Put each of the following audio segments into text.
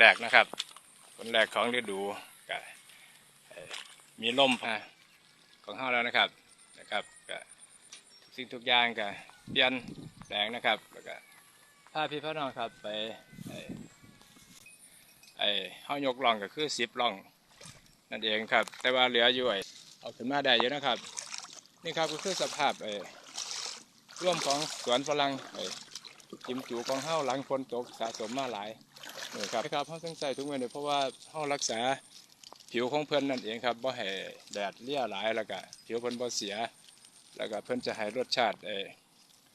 แรกๆนะครับคนแรกของฤดูก็มีลมพาของเฮาแล้วนะครับนะครับก็ทุกสิ่งทุกอย่างก็เปลี่ยนแปลงนะครับแล้วก็พาพี่พ่อน้องครับไปไอ้ไอ้เฮายกล่องก็คือสิบล่องนั่นเองครับ แต่ว่าเหลืออยู่ไอ้เอาขึ้นมาได้เยอะนะครับ นี่ครับก็คือสภาพไอ้ร่วมของสวนฝรั่งไอ้จิมจูของเฮาหลังฝนตกสะสมมาหลาย ครับครับเฮาต้องใส่ทุกเมื่อเนี่ยเพราะว่าเฮารักษาผิวของเพิ่อนนั่นเองครับบ่ให้แดดเลี่ยหลายแล้วก็ผิวเพิ่นบ่เสีย แล้วก็เพิ่อนจะให้รสชาติเอ้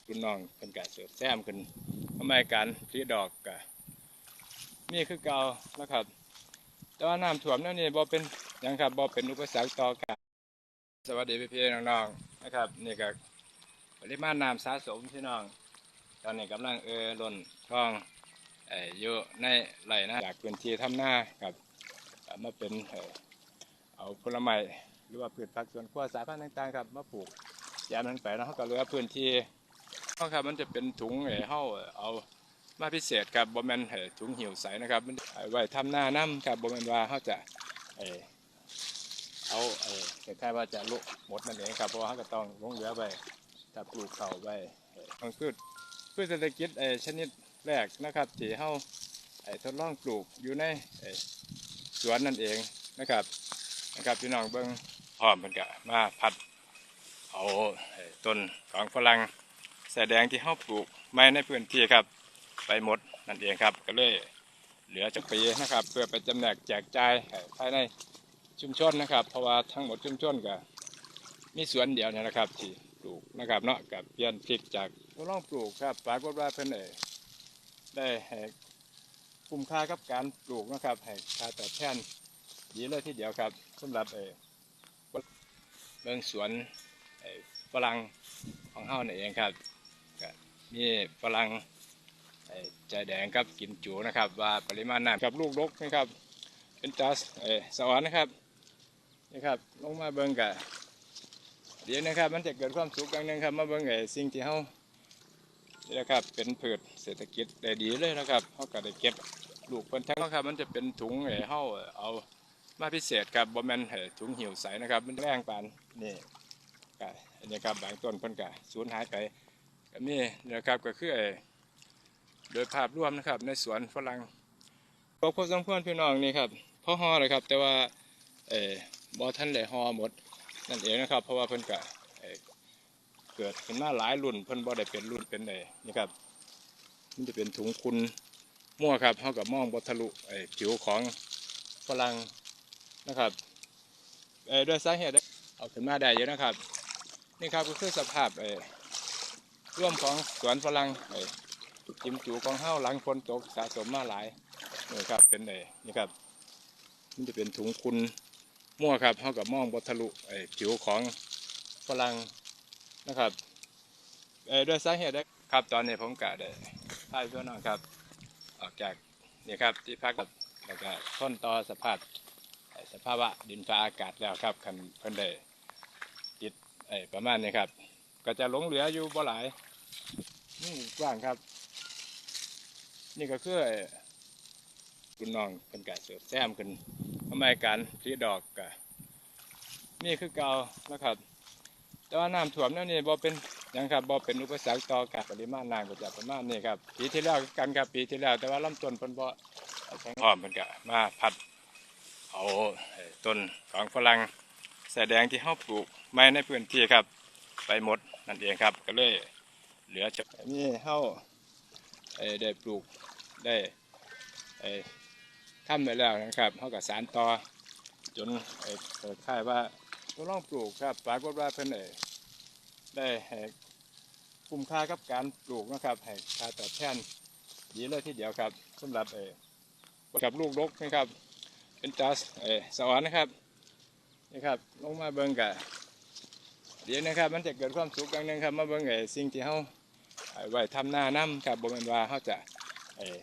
คุณน้องเพิ่นก็เสร์ฟแซมขึ้นทำไมการผลิดอกก็มีคือเก่านะครับ แต่ว่าน้ำท่วมแนวนี้บ่เป็นยังครับบ่เป็นอุปสรรคต่อการสวัสดีพี่ๆน้องๆนะครับนี่ก็ปริมาณน้ำสะสมพี่น้อง ตอนนี้กำลังเออล้นคลอง อ่ยู่ในไรนะจากพื้นที่ทำหน้าครับมาเป็นเอาผลไม้หรือว่าพืชผักสวนครัวสายพันธุ์ต่างๆครับมาปลูกยามนั้นไปแล้วเขาก็เหลือพื้นที่เขาครับมันจะเป็นถุงเอ่อเขาเอามาพิเศษครับบ่แมนเถุงหิวใสนะครับมันไว้ทำหน้าน้ำครับบ่แมนว่าเขาจะเอ่อเอาเอ่อคล้ายๆว่าจะลุหมดนั่นเองครับเพราะว่าเขาก็ต้องลงเหลือไปถ้าปลูกเขาไว้เอ่อต้องพืชพืชเศรษฐกิจชนิด แรกนะครับที่เฮาเอ่อทดลองปลูกอยู่ในเอ่อสวนนั่นเองนะครับนะครับพี่น้องเบิ่งพร้อมเพิ่นก็มาพัดเอาต้นของฝรั่งแสดงที่เฮาปลูกไม้ในพื้นที่ครับ ไปหมดนั่นเองครับ ก็เลยเหลือจากปีนะครับ เพื่อไปจำแนกแจกจ่ายภายในชุมชนนะครับ เพราะว่าทั้งหมดชุมชนก็มีสวนเดียวเนี่ยนะครับที่ปลูกนะครับเนาะกับเปลี่ยนพริกจากก็ลองปลูกครับปรากฏว่าเพิ่นเอ ได้ให้คุ้มค่ากับการปลูกนะครับให้ค่าตอบแทนดีเลยทีเดียวครับสำหรับเอ่อเบิ่งสวนฝรั่งของเฮานี่เองครับก็มีฝรั่งใจแดงครับกินจูนะครับ ว่าปริมาณน้ำกับลูกดกนะครับเป็นจัสสวรรค์นะครับนี่ครับลงมาเบิ่งกะเดี๋ยวนะครับมันจะเกิดความสุขอย่างหนึงครับมาเบิ่งไอ้สิ่งที่เฮานี่นะครับเป็นพืช เศรษฐกิจได้ดีเลยนะครับเฮาก็ได้เก็บลูกเพิ่นทั้งครับ มันจะเป็นถุงไอ้เฮาเอามาพิเศษครับบ่แม่นไอ้ถุงหิวใสนะครับ มันแรงปานนี่ก็อันนี้ครับบางต้นเพิ่นก็สูญหายไปก็มีนะครับก็คือไอ้โดยภาพรวมนะครับ ในสวนฝรั่งก็พอสมควรพี่น้องนี่ครับพอฮอเลยครับ แต่ว่าเอ่อบ่ทันได้ฮอหมดนั่นเองนะครับ เพราะว่าเพิ่นกะเกิดขึ้นมาหลายรุ่นเพิ่นบ่ได้เป็นรุ่นเป็นไอ้นี่ครับ มันจะเป็นถุงคุณมั่วครับเท่ากับมองบทะลุไอผิวของฝรั่งนะครับด้วยสาเหตุเอาขึ้นมาได้เยอะนะครับ นี่ครับก็คือสภาพไอร่วมของสวนฝรั่งไอ้จิมจูของเฮาหลังฝนตกสะสมมาหลายนี่ครับเป็นไอ้นี่ครับมันจะเป็นถุงคุณมั่วครับเท่ากับมองบทะลุไอผิวของฝรั่งนะครับด้วยสาเหตุได้ครับตอนนี้ผมกะได้ พาพี่น้องครับ ออกจากเนี่ยครับที่พักกับแล้วก็ทนต่อสภาพสภาวะดินฟ้าอากาศแล้วครับคันเพิ่นได้ติดไอ้ประมาณนี้ครับ ก็จะหลงเหลืออยู่บ่หลายนี่กว้างครับ นี่ก็คือไอ้คุณน้องเป็นกะเสิร์ฟแซมขึ้นทำไมการผลิดอกกะนี่คือเกานะครับ แต่ว่าน้ำท่วมนั่นนี่บ่เป็น ยังครับบ่เป็นอุปสรรคต่อการปริมาณน้ำก็จะประมาณนี้ครับปีที่แล้วกันครับปีที่แล้วแต่ว่าลำต้นเพิ่นบ่อแข็งพร้อมเพิ่นก็มาพัดเอาต้นของฝรั่งแสดงที่เฮาปลูกไม้ในพื้นที่ครับ ไปหมดนั่นเองครับ ก็เลยเหลือจากนี่เฮาได้ปลูกได้ไอ้ทำไปแล้วนะครับเขากับสารต่อจนเปิดค่ายว่าก็ลองปลูกครับปรากฏว่าเพิ่นเอ่อ ได้ให้คุ้มค่ากับการปลูกนะครับให้ค่าตอบแทนดีเลยทีเดียวครับสำหรับเอ่อกับลูกรกนะครับ เป็นจัสเอ่อสวรรค์นะครับนี่ครับลงมาเบิ่งกะเดี๋ยวนะครับ มันจะเกิดความสุขอย่างหนึงครับมาเบิ่งไอ้สิ่งที่เขาไว้ทำหน้าน้ำครับบ่แม่นว่าเขาจะเออ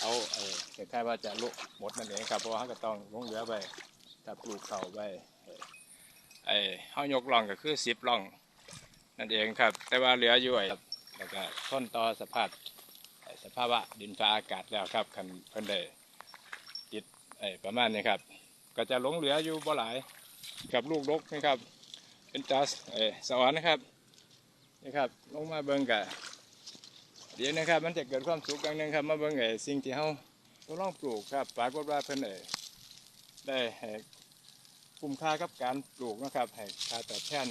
เอาเออคล้าว่าจะลุกหมดนั่นเองครับเพราะว่าเขาก็ต้องลงเหลือไปถ้าปลูกเขาไว้ ไอ้เฮายกล่องก็คือสิบล่อง นั่นเองครับ แต่ว่าเหลืออยู่ไอ้แล้วก็ทนต่อสภาพสภาวะดินฟ้าอากาศแล้วครับคันเพิ่นได้ติดไอ้ประมาณนี้ครับ ก็จะหลงเหลืออยู่บ่หลายกับลูกลกนะครับ เป็นจัสไอ้สวรรค์นะครับนี่ครับลงมาเบิ่งกะเดี๋ยวนะครับ มันจะเกิดความสุขอย่างหนึงครับ มาเบิ่งไอ้สิ่งที่เฮาต้องลองปลูกครับปรากฏว่าเพิ่นได้ได้ให้ คุ้มค่ากับการปลูกนะครับให้ค่าตอบแทน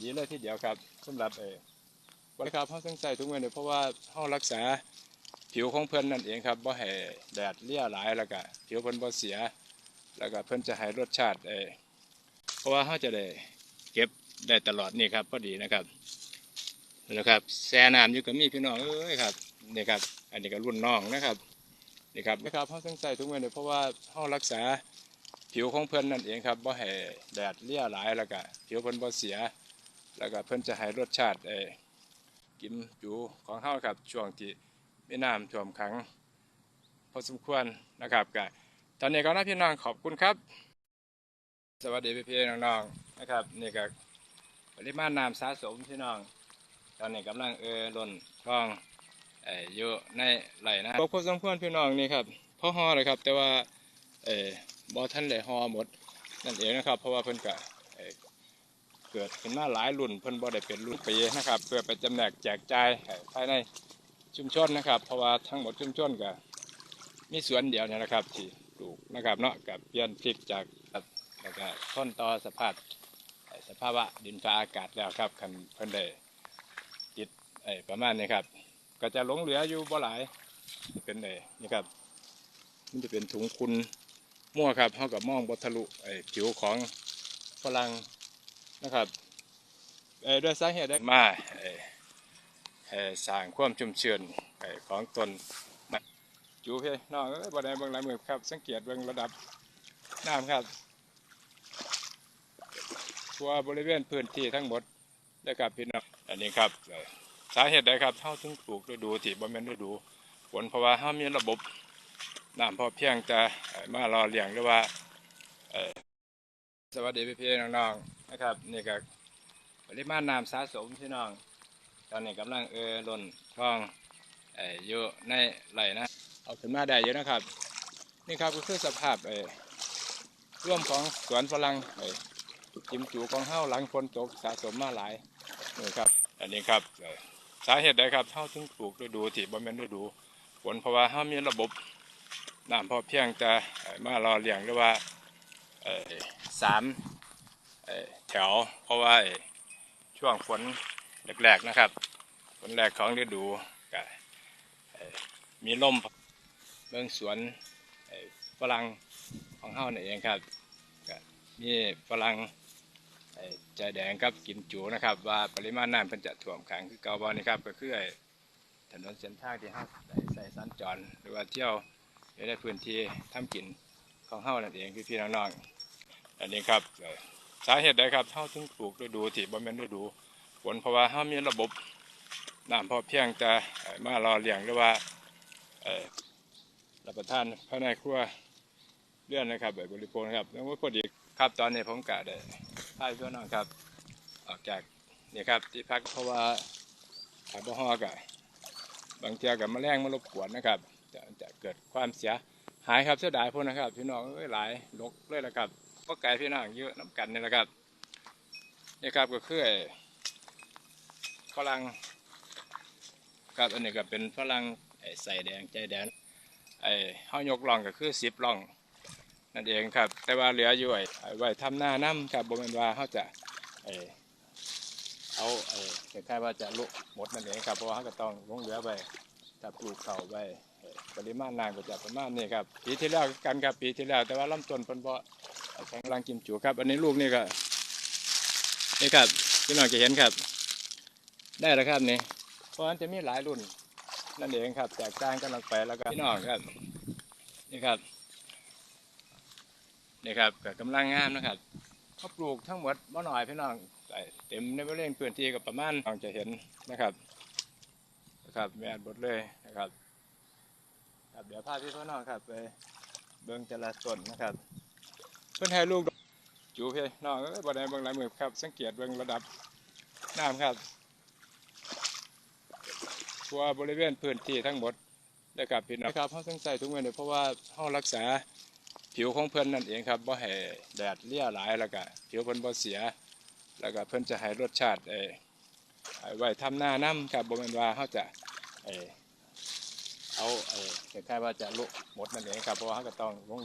ดีเลยทีเดียวครับสำหรับไอ้บริการเฮาต้องใส่ทุกเมื้อนี้เพราะว่าเฮารักษาผิวของเพิ่อนนั่นเองครับบ่ให้แดดเลี่ยหลายแล้วก็ผิวเพิ่อนบ่เสีย แล้วก็เพิ่อนจะให้รสชาติเอเพราะว่าเขาจะได้เก็บได้ตลอดนี่ครับพอดีนะครับนะครับแซ่น้ำอยู่กับมีพี่น้องเอ้ยครับนี่ครับ อันนี้ก็รุ่นน้องนะครับนี่ครับนะครับเขาต้องใส่ทุกเมื้อนี้เพราะว่าเขารักษา ผิวของเพิ่อนนั่นเองครับบ่ให้แดดเลี่ยหลายแล้วก็ผิวเพิ่อนบ่เสีย แล้วก็เพิ่อนจะให้รสชาติเออกินจูของเฮาครับช่วงที่มีน้ำท่วมขังพอสมควรนะครับก็ตอนนี้ก็นะพี่น้องขอบคุณครับ สวัสดีพี่พี่ๆน้องๆนะครับนี่ก็ปริมาณน้ำสะสมพี่น้อง ตอนนี้กำลังเออล้นคลองเอออยู่ในไหลนะพอสมควรพี่น้องนี่ครับพ่อฮอเลยครับ แต่ว่าเออ บอท่านเลยฮอหมดนั่นเองนะครับ เพราะว่าเพิ่นกะเกิดขึ้นมาหลายรุ่นเพิ่นบ่ได้เป็นรุ่นปีนะครับ เพื่อไปจำแนกแจกจ่ายให้ภายในชุมชนนะครับ เพราะว่าทั้งหมดชุมชนก็มีสวนเดียวเนี่ยนะครับที่ปลูกนะครับเนาะกับเปลี่ยนพริกจากแล้วก็ต้นต่อสภาพสภาวะดินฟ้าอากาศแล้วครับคันเพิ่นได้ติดไอ้ประมาณนี้ครับ ก็จะหลงเหลืออยู่บ่หลายเป็นไอ้นี่ครับมันจะเป็นถุงคุณ มั่วครับเท่ากับมองบทะลุไอ้ผิวของฝรั่งนะครับเอ่อด้วยสาเหตุได้มาเอ่อเอ่อสร้างความชุ่มชื้นไอ้ของตนจูเพ่น้องเอ้ยบ่ได้บิ่งหลายมือครับ สังเกตเบิ่งระดับน้ำครับทั่วบริเวณพื้นที่ทั้งหมดนะครับพี่น้องอันนี้ครับสาเหตุใดครับเฮาถึงปลูกฤดูที่บ่แม่นฤดูฝนเพราะว่าเฮามีระบบ น้ำพอเพียงจะมารอเลี้ยงหรือว่าสวัสดีพี่ๆน้องๆนะครับนี่ก็ปริมาณน้ำสะสมพี่น้อง ตอนนี้กำลังเออล้นคลองเอ่ออยู่ในไหลนะเอาขึ้นมาได้เยอะนะครับ นี่ครับก็คือสภาพเอ่ร่วมของสวนฝรั่งเอ่อจิมจูของเฮ้าหลังฝนตกสะสมมาหลายนี่ครับ อันนี้ครับสาเหตุใดครับเฮ้าถึงปลูกฤดูที่บ่แม่นฤดูฝนเพราะว่าเฮ้ามีระบบ น้ำพอเพียงจะมารอเลี้ยงหรือว่าสามแถว เพราะว่าช่วงฝนแรกๆนะครับฝนแรกของฤดูก็เอ่อมีลมเบื้องสวนฝรั่งของเฮานี่นเองครับมีฝรั่งใจแดงกับกิมจูนะครับ ว่าปริมาณน้ำเพิ่นจะท่วมขังคือเกาบ่นี่ครับก็คือถนนเส้นทางที่เฮาใส่สัญจรหรือว่าเที่ยว อยู่ในพื้นที่ทำกินของเฮานั่นเองพี่ๆน้องๆอันนี้ครับสาเหตุใดครับเฮาถึงปลูกฤดูที่บ่แม่นฤดูฝนเพราะว่าเฮามีระบบน้ำพอเพียงจะมารอเลี้ยงหรือว่าเรับประทานภายในครัวเลื่อนนะครับแบบบริโภคครับแล้วก็พอดีครับตอนนี้ผมกะได้พาพี่น้องครับ ออกจากนี่ครับที่พักเพราะว่าอาบฮอกะบางเทียกับแมลงมารบกวนนะครับ จะจะเกิดความเสียหายครับเสียดายพวกนะครับ พี่น้องหลายลกเลยนะครับก็ไก่พี่น้องเยอะน้ำกันนี่แหละครับนี่ครับก็คือฝรั่งครับอันนี้ก็เป็นฝรั่งใส่แดงใจแดงไอ้เฮายกล่องก็คือสิบล่องนั่นเองครับ แต่ว่าเหลืออยู่ไอ้ไว้ทำหน้าน้ำครับบ่แม่นว่าเขาจะไอ้เอาไอ้คล้ายว่าจะลุกหมดนั่นเองครับเพราะว่าเขาก็ต้องลงเหลือไปถ้าปลูกเขาไว้ไอ้ ปริมาณน้ำก็จะประมาณนี้ครับปีที่แล้วกันครับปีที่แล้ว แต่ว่าลำต้นเพิ่นบ่แข็งแรงกิมจูครับ อันนี้ลูกนี่ก็นี่ครับพี่น้องจะเห็นครับ ได้แล้วครับนี่เพราะฉะนั้นจะมีหลายรุ่นนั่นเองครับแตกต่างกันออกไปแล้วก็พี่น้องครับ นี่ครับนี่ครับก็กำลังงามนะครับเขาปลูกทั้งหมดบ่หน่อยพี่น้องเต็มในบริเวณพื้นที่ก็ประมาณน้องจะเห็นนะครับนะครับแม่นบดเลยนะครับ ครับเดี๋ยวพาพี่พ่อน้องครับไปเบิ่งแต่ละต้นนะครับ เพื่อนให้ลูกจูเพี่น้องก็บ่ได้เบิ่งหลายมือครับ สังเกตเบิ่งระดับน้ำครับทั่วบริเวณพื้นที่ทั้งหมดนะครับพี่น้องครับเขาต้องใส่ถุเมือเนี่ยเพราะว่าห้องรักษาผิวของเพื่อนนั่นเองครับบ่แห่แดดเลี่ยหลายแล้วก็ผิวเพื่อนบ่เสีย แล้วก็เพื่อนจะให้รสชาติไอไว้ทำหน้าน้ำครับบ่แม่นว่าเขาจะ เอาคล้ายๆว่าจะลุกหมดนั่นเองครับเพราะว่าาก็ต้องลงเรือ